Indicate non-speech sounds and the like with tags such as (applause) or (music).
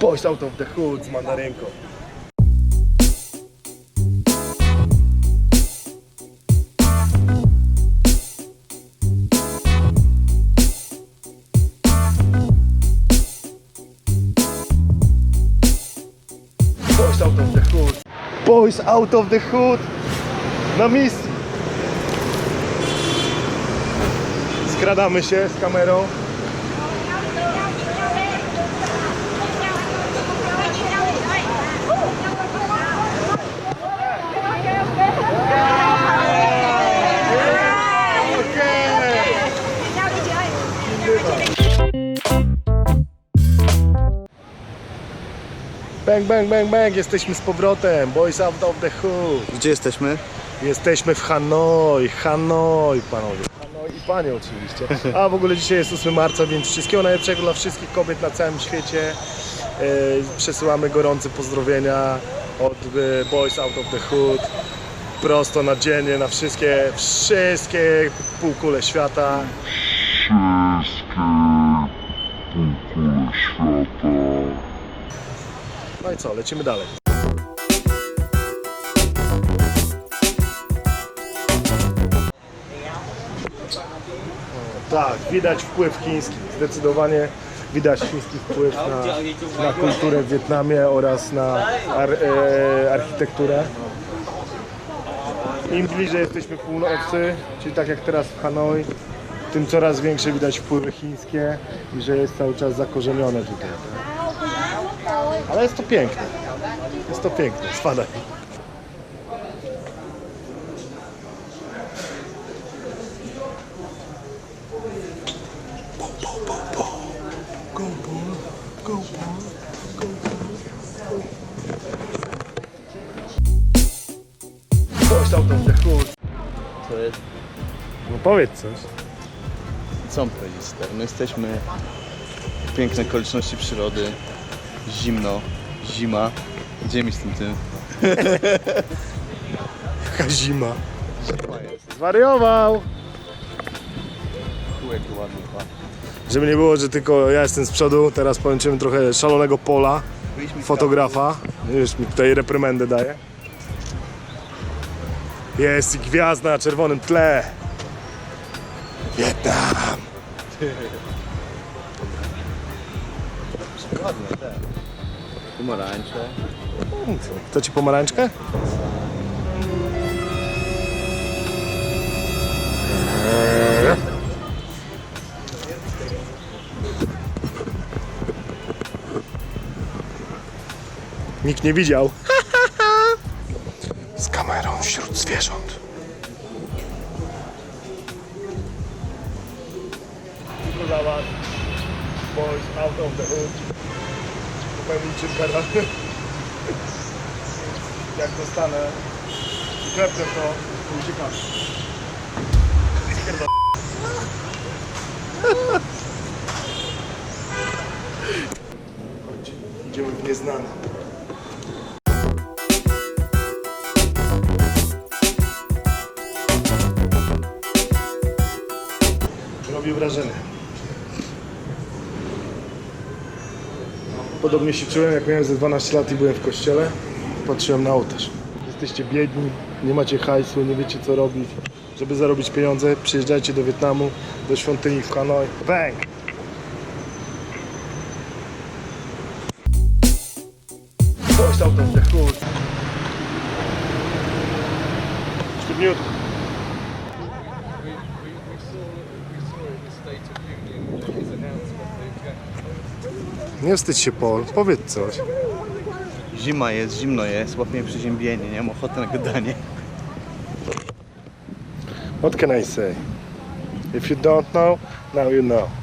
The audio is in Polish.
Boys out of the hood z mandarynką. Boys out of the hood. Boys out of the hood. Na misji. Skradamy się z kamerą. Bang, bang, bang, bang, jesteśmy z powrotem. Boys out of the hood. Gdzie jesteśmy? Jesteśmy w Hanoi, Hanoi, panowie. Hanoi i panie oczywiście. A w ogóle dzisiaj jest 8 marca, więc wszystkiego najlepszego dla wszystkich kobiet na całym świecie. E, przesyłamy gorące pozdrowienia od e, Boys Out of the Hood. Prosto na dziennie, na wszystkie, wszystkie półkule świata. No i co, lecimy dalej. Tak, widać wpływ chiński. Zdecydowanie widać chiński wpływ na, na kulturę w Wietnamie oraz na ar, e, architekturę. Im bliżej jesteśmy północy, czyli tak jak teraz w Hanoi, tym coraz większe widać wpływy chińskie i że jest cały czas zakorzenione tutaj. Ale jest to piękne. Jest to piękne. Spadaj. To jest... No powiedz coś. Co mam powiedzieć stary? My jesteśmy w piękne okoliczności przyrody. Zimno. Zima. Gdzie mi z tym tym? (laughs) Jaka zima. Zima jest. Zwariował! Kółek ładny pa. Żeby nie było, że tylko ja jestem z przodu, teraz połączymy trochę szalonego pola, Byliśmy fotografa. Już mi tutaj reprymendę daje. Jest i gwiazda na czerwonym tle. Wietnam! (laughs) Ładne te. Pomarańcze. To ci pomarańczkę? Nikt nie widział. Z kamerą wśród zwierząt. Dla was. Boys out of the hood. Popełnijcie teraz. Jak dostanę klepnę to uciekam. Chodź, Idziemy w nieznane. Robi wrażenie. Podobnie się czułem, jak miałem ze 12 lat i byłem w kościele. Patrzyłem na ołtarz. Jesteście biedni, nie macie hajsu, nie wiecie co robić. Żeby zarobić pieniądze, przyjeżdżajcie do Wietnamu, do świątyni w Hanoi. Bang! Out of the hood. Sztywniutko. Nie wstydź się, Paul. Powiedz coś. Zima jest, zimno jest, łapie przeziębienie, nie mam ochoty na gadanie. What can I say? If you don't know, now you know.